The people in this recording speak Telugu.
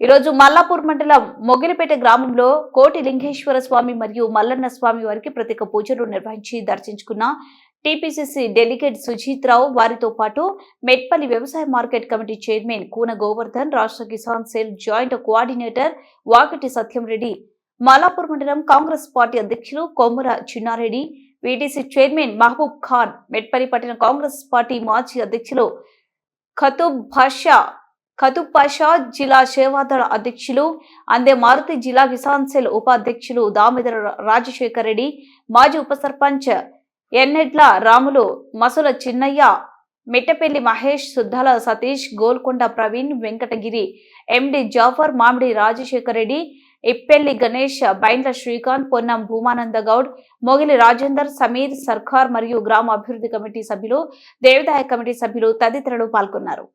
ఈరోజు మల్లాపూర్ మండలం మొగిలిపేట గ్రామంలో కోటి లింగేశ్వర స్వామి మరియు మల్లన్న స్వామి వారికి ప్రత్యేక పూజలు నిర్వహించి దర్శించుకున్న టీపీసీసీ డెలిగేట్ సుజీత్ రావు వారితో పాటు మెట్పల్లి వ్యవసాయ market committee chairman Koona Govardhan రాష్ట్ర Kisan cell joint coordinator Vakati Satyam Reddy Mallapur మండలం కాంగ్రెస్ పార్టీ అధ్యక్షులు కొమ్మర చిన్నారెడ్డి వీటీసీ చైర్మన్ మహబూబ్ ఖాన్ మెట్పల్లి పట్టణ కాంగ్రెస్ పార్టీ మాజీ అధ్యక్షులు ఖతూబ్ భాషా ఖతూబ్ పాషా జిల్లా సేవాదళ అధ్యక్షులు అందే మారుతి జిల్లా కిసాన్ సెల్ ఉపాధ్యక్షులు దామోదర రాజశేఖర్ రెడ్డి మాజీ ఉప సర్పంచ్ ఎన్నెడ్ల రాములు మసుల చిన్నయ్య మిట్టపల్లి మహేష్ సుద్దాల సతీష్ గోల్కొండ ప్రవీణ్ వెంకటగిరి ఎండి జాఫర్ మామిడి రాజశేఖర్ రెడ్డి ఇప్పెల్లి గణేష్ బైండ్ల శ్రీకాంత్ పొన్నం భూమానంద గౌడ్ మొగిలి రాజేందర్ సమీర్ సర్కార్ మరియు గ్రామ అభివృద్ధి కమిటీ సభ్యులు దేవదాయ కమిటీ సభ్యులు తదితరులు పాల్గొన్నారు.